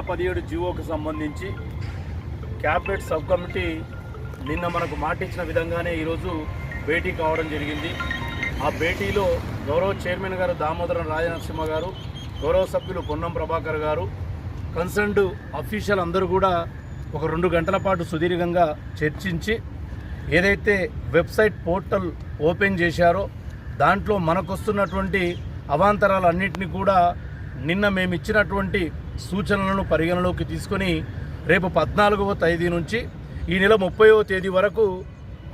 పదిహేడు జీవోకు సంబంధించి cabinet sub committee నిన్న మనకు మాటిచ్చిన విధంగానే ఈరోజు భేటీ కావడం జరిగింది. ఆ భేటీలో గౌరవ చైర్మన్ గారు దామోదరం రాజనరసింహ గారు గౌరవ సభ్యులు పొన్నం ప్రభాకర్ గారు కన్సర్న్డ్ అఫీషియల్ అందరూ కూడా ఒక రెండు గంటల పాటు సుదీర్ఘంగా చర్చించి ఏదైతే వెబ్సైట్ పోర్టల్ ఓపెన్ చేశారో దాంట్లో మనకొస్తున్నటువంటి అవాంతరాలన్నింటినీ కూడా నిన్న మేము ఇచ్చినటువంటి సూచనలను పరిగణలోకి తీసుకొని రేపు పద్నాలుగవ తేదీ నుంచి ఈ నెల ముప్పైవ తేదీ వరకు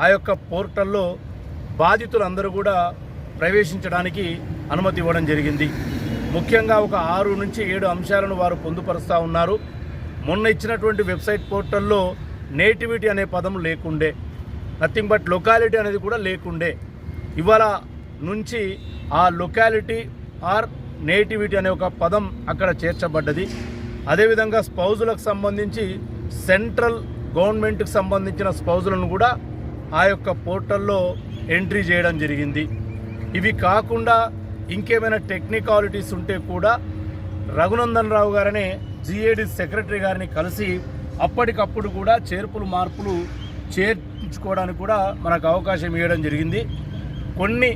ఆ యొక్క పోర్టల్లో బాధితులందరూ కూడా ప్రవేశించడానికి అనుమతి ఇవ్వడం జరిగింది. ముఖ్యంగా ఒక ఆరు నుంచి ఏడు అంశాలను వారు పొందుపరుస్తూ ఉన్నారు. మొన్న ఇచ్చినటువంటి వెబ్సైట్ పోర్టల్లో నేటివిటీ అనే పదం లేకుండే నథింగ్ బట్ లొకాలిటీ అనేది కూడా లేకుండే. ఇవాళ నుంచి ఆ లొకాలిటీ ఆర్ నేటివిటీ అనే ఒక పదం అక్కడ చేర్చబడ్డది. అదేవిధంగా స్పౌజులకు సంబంధించి సెంట్రల్ గవర్నమెంట్కి సంబంధించిన స్పౌజులను కూడా ఆ యొక్క పోర్టల్లో ఎంట్రీ చేయడం జరిగింది. ఇవి కాకుండా ఇంకేమైనా టెక్నికాలిటీస్ ఉంటే కూడా రఘునందన్ రావు గారనే జిఏడి సెక్రటరీ గారిని కలిసి అప్పటికప్పుడు కూడా చేర్పులు మార్పులు చేర్చుకోవడానికి కూడా మనకు అవకాశం ఇవ్వడం జరిగింది. కొన్ని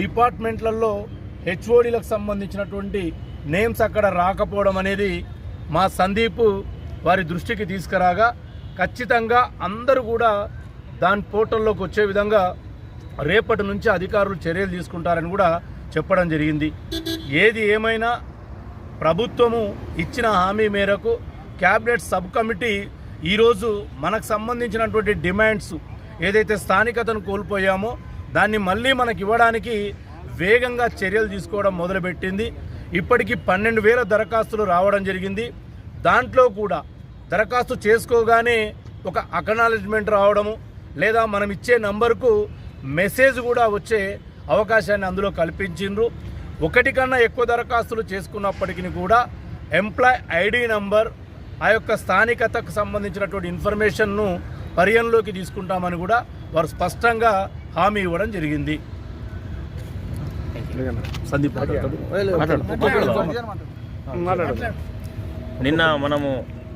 డిపార్ట్మెంట్లలో హెచ్ఓడీలకు సంబంధించినటువంటి నేమ్స్ అక్కడ రాకపోవడం అనేది మా సందీప్ వారి దృష్టికి తీసుకురాగా ఖచ్చితంగా అందరూ కూడా దాని పోర్టల్లోకి వచ్చే విధంగా రేపటి నుంచి అధికారులు చర్యలు తీసుకుంటారని కూడా చెప్పడం జరిగింది. ఏది ఏమైనా ప్రభుత్వము ఇచ్చిన హామీ మేరకు క్యాబినెట్ సబ్ కమిటీ ఈరోజు మనకు సంబంధించినటువంటి డిమాండ్స్ ఏదైతే స్థానికతను కోల్పోయామో దాన్ని మళ్ళీ మనకి ఇవ్వడానికి వేగంగా చర్యలు తీసుకోవడం మొదలుపెట్టింది. ఇప్పటికి పన్నెండు వేల దరఖాస్తులు రావడం జరిగింది. దాంట్లో కూడా దరఖాస్తు చేసుకోగానే ఒక అకనాలజ్మెంట్ రావడము లేదా మనం ఇచ్చే నంబర్కు మెసేజ్ కూడా వచ్చే అవకాశాన్ని అందులో కల్పించిండ్రు. ఒకటి కన్నా ఎక్కువ దరఖాస్తులు చేసుకున్నప్పటికీ కూడా ఎంప్లాయ్ ఐడి నంబర్ ఆ యొక్క స్థానికతకు సంబంధించినటువంటి ఇన్ఫర్మేషన్ను పరిగణలోకి తీసుకుంటామని కూడా వారు స్పష్టంగా హామీ ఇవ్వడం జరిగింది. సందీప్ నిన్న మనము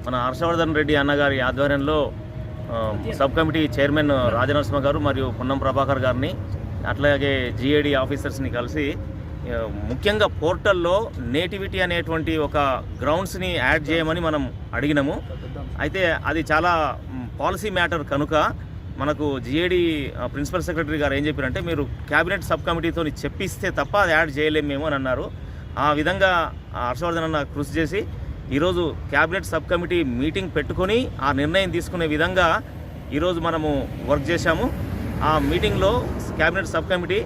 మన హర్షవర్ధన్ రెడ్డి అన్నగారి ఆధ్వర్యంలో సబ్ కమిటీ చైర్మన్ రాజనరసింహ గారు మరియు పొన్నం ప్రభాకర్ గారిని అట్లాగే జిఏడి ఆఫీసర్స్ని కలిసి ముఖ్యంగా పోర్టల్లో నేటివిటీ అనేటువంటి ఒక గ్రౌండ్స్ని యాడ్ చేయమని మనం అడిగినాము. అయితే అది చాలా పాలసీ మ్యాటర్ కనుక మనకు జిఏడి ప్రిన్సిపల్ సెక్రటరీ గారు ఏం చెప్పారంటే మీరు క్యాబినెట్ సబ్ కమిటీతో చెప్పిస్తే తప్ప అది యాడ్ చేయలేము మేము అని అన్నారు. ఆ విధంగా హర్షవర్ధన్ అన్న కృషి చేసి ఈరోజు క్యాబినెట్ సబ్ కమిటీ మీటింగ్ పెట్టుకొని ఆ నిర్ణయం తీసుకునే విధంగా ఈరోజు మనము వర్క్ చేశాము. ఆ మీటింగ్లో క్యాబినెట్ సబ్ కమిటీ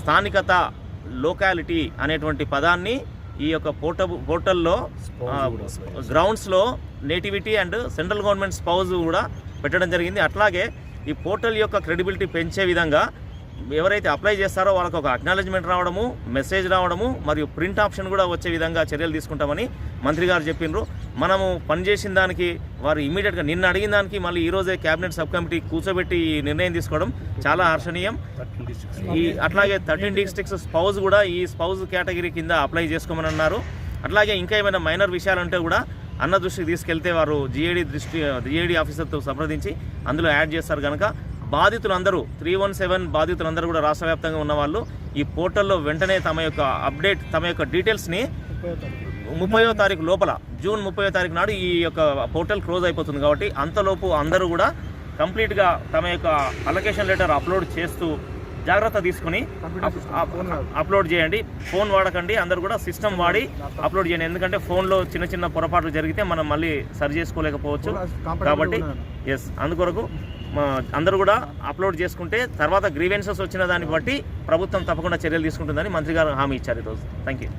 స్థానికత లోకాలిటీ అనేటువంటి పదాన్ని ఈ యొక్క పోర్ట పోర్టల్లో గ్రౌండ్స్లో nativity and central government spouse కూడా పెట్టడం జరిగింది. అట్లాగే ఈ పోర్టల్ యొక్క క్రెడిబిలిటీ పెంచే విధంగా ఎవరైతే అప్లై చేస్తారో వాళ్ళకు ఒక అక్నాలజ్మెంట్ రావడము మెసేజ్ రావడము మరియు ప్రింట్ ఆప్షన్ కూడా వచ్చే విధంగా చర్యలు తీసుకుంటామని మంత్రి గారు చెప్పిండ్రు మనము పనిచేసిన దానికి వారు ఇమీడియట్గా నిన్న అడిగిన దానికి మళ్ళీ ఈరోజే క్యాబినెట్ సబ్ కమిటీ కూర్చోబెట్టి నిర్ణయం తీసుకోవడం చాలా హర్షణీయం. ఈ అట్లాగే థర్టీన్ డిస్ట్రిక్ట్స్ స్పౌజ్ కూడా ఈ స్పౌజ్ కేటగిరీ కింద అప్లై చేసుకోమని అన్నారు. అట్లాగే ఇంకా ఏమైనా మైనర్ విషయాలు అంటే కూడా అన్న దృష్టికి తీసుకెళ్తే వారు జిఏడి దృష్టి జిఏడి ఆఫీసర్తో సంప్రదించి అందులో యాడ్ చేస్తారు కనుక బాధితులందరూ త్రీ వన్ సెవెన్ బాధితులందరూ కూడా రాష్ట్ర వ్యాప్తంగా ఉన్నవాళ్ళు ఈ పోర్టల్లో వెంటనే తమ యొక్క అప్డేట్ తమ యొక్క డీటెయిల్స్ని ముప్పయో తారీఖు లోపల జూన్ ముప్పయో తారీఖు నాడు ఈ యొక్క పోర్టల్ క్లోజ్ అయిపోతుంది కాబట్టి అంతలోపు అందరూ కూడా కంప్లీట్గా తమ యొక్క అలొకేషన్ లెటర్ అప్లోడ్ చేస్తూ జాగ్రత్త తీసుకుని అప్- అప్- అప్లోడ్ చేయండి. ఫోన్ వాడకండి. అందరూ కూడా సిస్టమ్ వాడి అప్లోడ్ చేయండి. ఎందుకంటే ఫోన్లో చిన్న చిన్న పొరపాట్లు జరిగితే మనం మళ్ళీ సరి చేసుకోలేకపోవచ్చు. కాబట్టి ఎస్ అందుకొరకు అందరూ కూడా అప్లోడ్ చేసుకుంటే తర్వాత గ్రీవెన్సెస్ వచ్చిన దాన్ని బట్టి ప్రభుత్వం తప్పకుండా చర్యలు తీసుకుంటుందని మంత్రి గారు హామీ ఇచ్చారు ఈరోజు థ్యాంక్ యూ